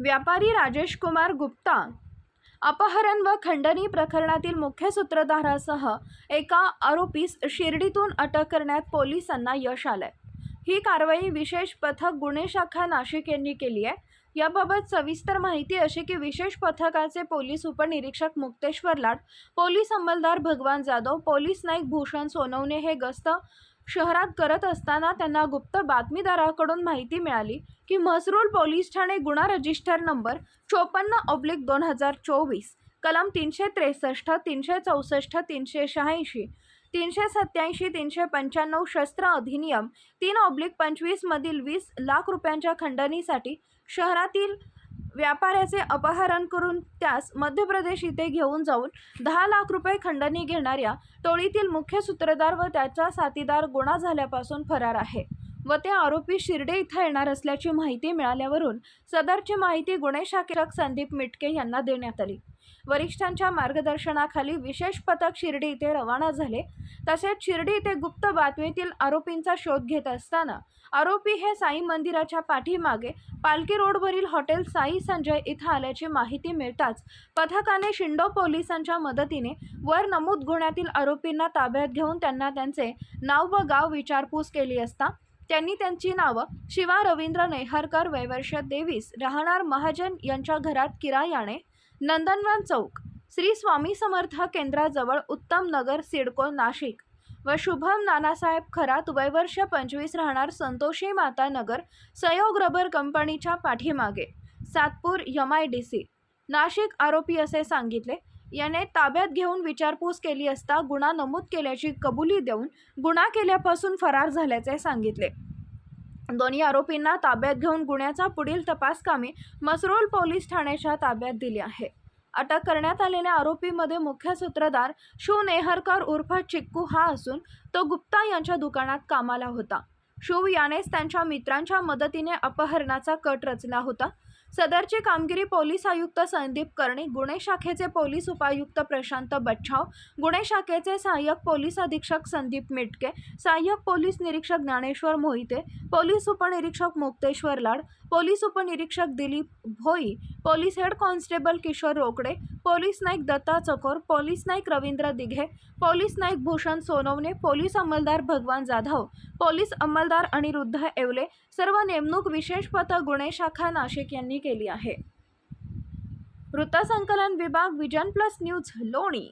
व्यापारी राजेश कुमार गुप्ता. अपहरण व खंडणी प्रकरणातील मुख्य सूत्रधारासह एका आरोपीस शिर्डीतून अटक करण्यात पोलिसांना यश आलंय. ही कारवाई विशेष पथक गुन्हे शाखा नाशिक यांनी केली आहे. याबाबत सविस्तर माहिती अशी की विशेष पथकाचे पोलीस उपनिरीक्षक मुक्तेश्वर लाड पोलीस अंमलदार भगवान जाधव पोलीस नाईक भूषण सोनवणे हे गस्त शहरात करत असताना त्यांना गुप्त बातमीदाराकडून माहिती मिळाली की म्हसरूळ पोलीस ठाणे गुन्हा रजिस्टर नंबर चोपन्न ऑब्लिक दोन हजार चोवीस कलम तीनशे त्रेसष्ट तीनशे चौसष्ट तीनशे शहाऐंशी तीनशे सत्याऐंशी तीनशे पंच्याण्णव शस्त्र अधिनियम तीन ऑब्लिक पंचवीसमधील वीस लाख रुपयांच्या खंडणीसाठी शहरातील व्यापाऱ्याचे अपहरण करून त्यास मध्य प्रदेश इथे घेऊन जाऊन दहा लाख रुपये खंडणी घेणाऱ्या टोळीतील मुख्य सूत्रधार व त्याचा साथीदार गुन्हा झाल्यापासून फरार आहे. व ते आरोपी शिर्डे इथं येणार असल्याची माहिती मिळाल्यावरून सदरची माहिती गुन्हे शाखेरक संदीप मिटके यांना देण्यात आली. वरिष्ठांच्या मार्गदर्शनाखाली विशेष पथक शिर्डी इथे रवाना झाले. तसेच शिर्डी इथे गुप्त बातमीतील आरोपींचा शोध घेत असताना आरोपी हे साई मंदिराच्या पाठीमागे पालखी रोडवरील हॉटेल साई संजय इथं आल्याची माहिती मिळताच पथकाने शिंडो पोलिसांच्या मदतीने वर नमूद गुन्ह्यातील आरोपींना ताब्यात घेऊन त्यांना त्यांचे नाव व गाव विचारपूस केली असता त्यांनी त्यांची नावं शिवा रवींद्र नेहरकर वैवर्ष देवीस राहणार महाजन यांच्या घरात किरायाने नंदनवन चौक श्री स्वामी समर्थ केंद्राजवळ उत्तम नगर सिडको नाशिक व शुभम नानासाहेब खरात वयवर्ष पंचवीस राहणार संतोषी माता नगर सयोग रबर कंपनीच्या पाठीमागे Satpur M I D C Nashik आरोपी असे सांगितले याने ताब्यात घेऊन विचारपूस केली असता गुन्हा नमूद केल्याची कबुली देऊन गुन्हा केल्यापासून फरार झाल्याचे सांगितले. दोन्ही आरोपींना ताब्यात घेऊन गुन्ह्याचा पुढील तपास कामे मसरोल पोलीस ठाण्याच्या ताब्यात दिली आहे. अटक करण्यात आलेल्या आरोपीमध्ये मुख्य सूत्रधार शिव नेहरकर उर्फ चिक्कू हा असून तो गुप्ता यांच्या दुकानात कामाला होता. शिव यानेच त्यांच्या मित्रांच्या मदतीने अपहरणाचा कट रचला होता. सदरची कामगिरी पोलीस आयुक्त संदीप कर्णे गुन्हे शाखेचे पोलीस उपायुक्त प्रशांत बच्छाव गुन्हे शाखेचे सहाय्यक पोलीस अधीक्षक संदीप मिटके सहाय्यक पोलीस निरीक्षक ज्ञानेश्वर मोहिते पोलीस उपनिरीक्षक मुक्तेश्वर लाड पोलीस उपनिरीक्षक Dilip Bhoi police head constable Kishor Rokade police Naik Datta Chakor police Naik Ravindra Dighe police Naik Bhushan Sonawane police अंमलदार Bhagwan Jadhav police अंमलदार अनिरुद्ध येवले सर्व नेमणूक विशेष पथक गुन्हे शाखा नाशिक यांनी केली आहे. वृत्तसंकलन विभाग विजन प्लस न्यूज लोणी.